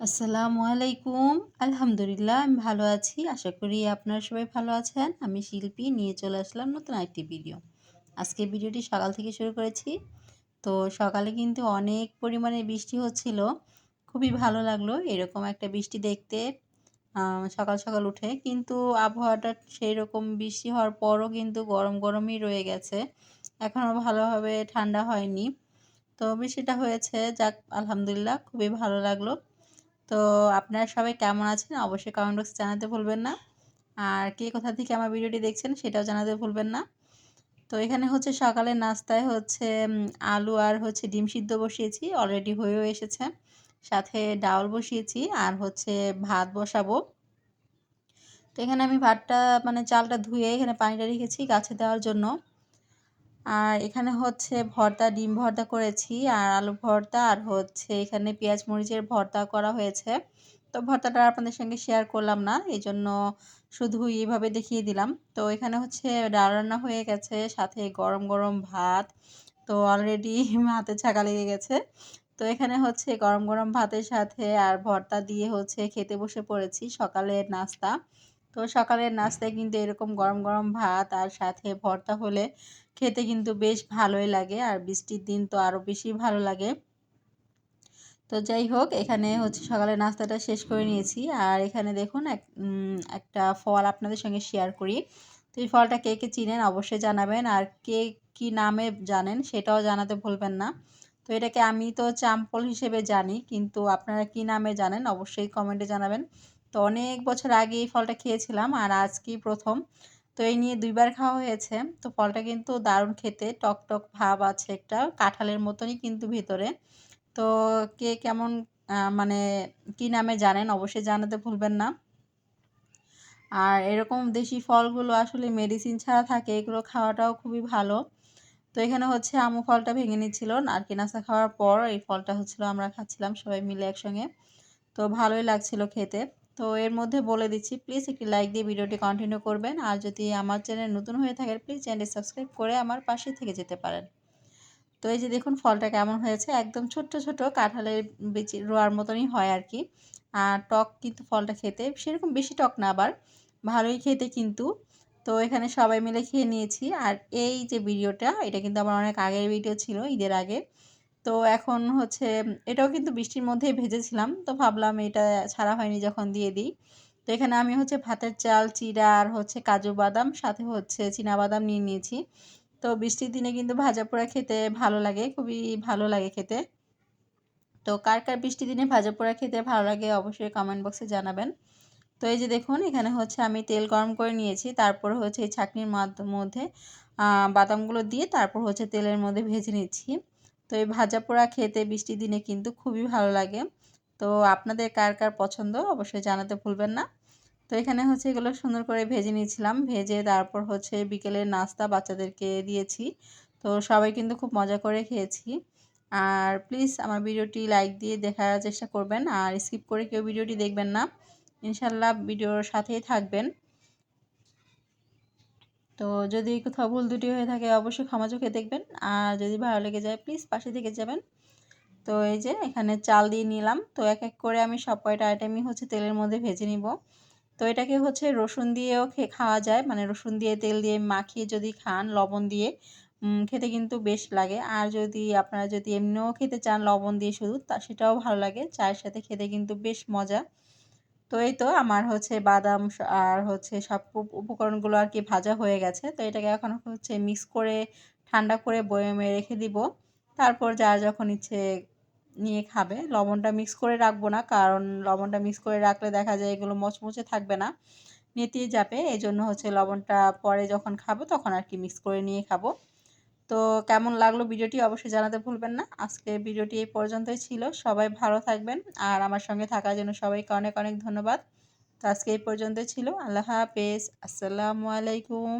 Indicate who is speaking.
Speaker 1: আসসালামু আলাইকুম। আলহামদুলিল্লাহ, আমি ভালো আছি। আশা করি আপনারা সবাই ভালো আছেন। আমি শিল্পী, নিয়ে চলে আসলাম নতুন একটি ভিডিও। আজকে ভিডিওটি সকাল থেকে শুরু করেছি। তো সকালে কিন্তু অনেক পরিমাণে বৃষ্টি হচ্ছিল। খুবই ভালো লাগল এরকম একটা বৃষ্টি দেখতে সকাল সকাল উঠে। কিন্তু আবহাওয়াটা সেই রকম বৃষ্টি হওয়ার পরও কিন্তু গরম গরমই রয়ে গেছে। এখনও ভালোভাবে ঠান্ডা হয়নি। তো বৃষ্টিটা হয়েছে, যাক, আলহামদুলিল্লাহ, খুবই ভালো লাগল। তো আপনারা সবাই কেমন আছেন? অবশ্যই কমেন্ট বক্সে জানাতে ভুলবেন না। আর কে কোথা থেকে আমার ভিডিওটি দেখছেন সেটাও জানাতে ভুলবেন না। তো এখানে হচ্ছে সকালের নাস্তায় হচ্ছে আলু আর হচ্ছে ডিম সিদ্ধ বসিয়েছি। অলরেডি হয়েও এসেছে। সাথে ডাউল বসিয়েছি আর হচ্ছে ভাত বসাবো। তো এখানে আমি ভাতটা মানে চালটা ধুয়ে এখানে পানিটা রেখেছি গাছে দেওয়ার জন্য। আর এখানে হচ্ছে ভর্তা, ডিম ভর্তা করেছি আর আলু ভর্তা আর হচ্ছে এখানে পেঁয়াজ মরিচের ভর্তা করা হয়েছে। তো ভর্তাটা আপনাদের সঙ্গে শেয়ার করলাম না এই জন্য শুধু এইভাবে দেখিয়ে দিলাম। তো এখানে হচ্ছে ডাল রান্না হয়ে গেছে, সাথে গরম গরম ভাত। তো অলরেডি হাতে ছাকা লেগে গেছে। তো এখানে হচ্ছে গরম গরম ভাতের সাথে আর ভর্তা দিয়ে হচ্ছে খেতে বসে পড়েছি সকালের নাস্তা। তো সকালের নাস্তায় কিন্তু এরকম গরম গরম ভাত আর সাথে ভর্তা হলে খেতে কিন্তু বেশ ভালোই লাগে আর বৃষ্টির দিন তো আরও বেশি ভালো লাগে। তো যাই হোক, এখানে হচ্ছে সকালে নাস্তাটা শেষ করে নিয়েছি। আর এখানে দেখুন এক একটা ফল আপনাদের সঙ্গে শেয়ার করি। তো এই ফলটা কে কে চিনেন অবশ্যই জানাবেন। আর কে কি নামে জানেন সেটাও জানাতে ভুলবেন না। তো এটাকে আমি তো চাম্পল হিসেবে জানি, কিন্তু আপনারা কি নামে জানেন অবশ্যই কমেন্টে জানাবেন। তো অনেক বছর আগে এই ফলটা খেয়েছিলাম আর আজকেই প্রথম। তো এই নিয়ে দুইবার খাওয়া হয়েছে। তো ফলটা কিন্তু দারুণ খেতে, টক টক ভাব আছে একটা, কাঁঠালের মতনই কিন্তু ভিতরে। তো কে কেমন মানে কি নামে জানেন অবশ্যই জানাতে ভুলবেন না। আর এরকম দেশি ফলগুলো আসলে মেডিসিন ছাড়া থাকে, এগুলো খাওয়াটাও খুবই ভালো। তো এখানে হচ্ছে আমু ফলটা ভেঙে নিচ্ছিল নারকি নাস্তা খাওয়ার পর এই ফলটা হচ্ছিল আমরা খাচ্ছিলাম সবাই মিলে একসঙ্গে। তো ভালোই লাগছিল খেতে। তো এর মধ্যে বলে দিচ্ছি প্লিজ একটি লাইক দিয়ে ভিডিওটি কন্টিনিউ করবেন। আর যদি আমার চ্যানেল নতুন হয়ে থাকে প্লিজ চ্যানেলটি সাবস্ক্রাইব করে আমার পাশে থেকে যেতে পারেন। তো এই যে দেখুন, ফলটা কেমন হয়েছে? একদম ছোট্ট ছোট কাঁঠালের বেচি রোয়ার মতনই হয় আর কি। আর টক কিন্তু ফলটা খেতে সেরকম বেশি টক না আবার, ভালোই খেতে কিন্তু। তো এখানে সবাই মিলে খেয়ে নিয়েছি। আর এই যে ভিডিওটা এটা কিন্তু আমার অনেক আগের ভিডিও ছিল, ঈদের আগে। তো এখন হচ্ছে, এটাও কিন্তু বৃষ্টির মধ্যেই ভেজেছিলাম। তো ভাবলাম এটা ছাড়া হয়নি যখন দিয়ে দিই। তো এখানে আমি হচ্ছে ভাতের চাল চিরা আর হচ্ছে কাজু বাদাম, সাথে হচ্ছে বাদাম নিয়ে নিয়েছি। তো বৃষ্টির দিনে কিন্তু ভাজা পোড়া খেতে ভালো লাগে, খুবই ভালো লাগে খেতে। তো কার কার বৃষ্টির দিনে ভাজা পোড়া খেতে ভালো লাগে অবশ্যই কমেন্ট বক্সে জানাবেন। তো এই যে দেখুন, এখানে হচ্ছে আমি তেল গরম করে নিয়েছি, তারপর হচ্ছে এই ছাকনির মধ্যে বাদামগুলো দিয়ে তারপর হচ্ছে তেলের মধ্যে ভেজে নিচ্ছি। তো এই ভাজা পোড়া খেতে বৃষ্টির দিনে কিন্তু খুবই ভালো লাগে। তো আপনাদের কার কার পছন্দ অবশ্যই জানাতে ভুলবেন না। তো এখানে হচ্ছে এগুলো সুন্দর করে ভেজে নিয়েছিলাম। ভেজে তারপর হচ্ছে বিকেলের নাস্তা বাচ্চাদেরকে দিয়েছি। তো সবাই কিন্তু খুব মজা করে খেয়েছি। আর প্লিজ আমার ভিডিওটি লাইক দিয়ে দেখার চেষ্টা করবেন। আর স্কিপ করে কেউ ভিডিওটি দেখবেন না। ইনশাল্লাহ ভিডিওর সাথেই থাকবেন। তো যদি কোথাও ভুল দুটি হয়ে থাকে অবশ্যই ক্ষমা চোখে দেখবেন। আর যদি ভালো লেগে যায় প্লিজ পাশে থেকে যাবেন। তো এই যে এখানে চাল দিয়ে নিলাম। তো এক এক করে আমি সব কয়টা আইটেমই হচ্ছে তেলের মধ্যে ভেজে নিব। তো এটাকে হচ্ছে রসুন দিয়েও খেয়ে খাওয়া যায়। মানে রসুন দিয়ে তেল দিয়ে মাখিয়ে যদি খান, লবণ দিয়ে খেতে কিন্তু বেশ লাগে। আর যদি আপনারা যদি এমনিও খেতে চান লবণ দিয়ে শুধু, তা সেটাও ভালো লাগে। চায়ের সাথে খেতে কিন্তু বেশ মজা। তো এই তো আমার হচ্ছে বাদাম আর হচ্ছে সব উপকরণগুলো আর কি ভাজা হয়ে গেছে। তো এটাকে এখন হচ্ছে মিক্স করে, ঠান্ডা করে বয়মে রেখে দিব। তারপর যার যখন ইচ্ছে নিয়ে খাবে। লবণটা মিক্স করে রাখব না, কারণ লবণটা মিক্স করে রাখলে দেখা যায় এগুলো মচমচে থাকবে না। নেতিয়ে যাবে, এই জন্য হচ্ছে লবণটা পরে যখন খাব তখন আর কি মিক্স করে নিয়ে খাব। তো কেমন লাগল ভিডিওটি অবশ্যই জানাতে ভুলবেন না। আজকে ভিডিওটি এই পর্যন্তই ছিল। সবাই ভালো থাকবেন আর আমার সঙ্গে থাকার জন্য সবাইকে অনেক অনেক ধন্যবাদ। তো আজকে এই পর্যন্তই ছিল। আল্লাহ হাফেজ। আসসালামু আলাইকুম।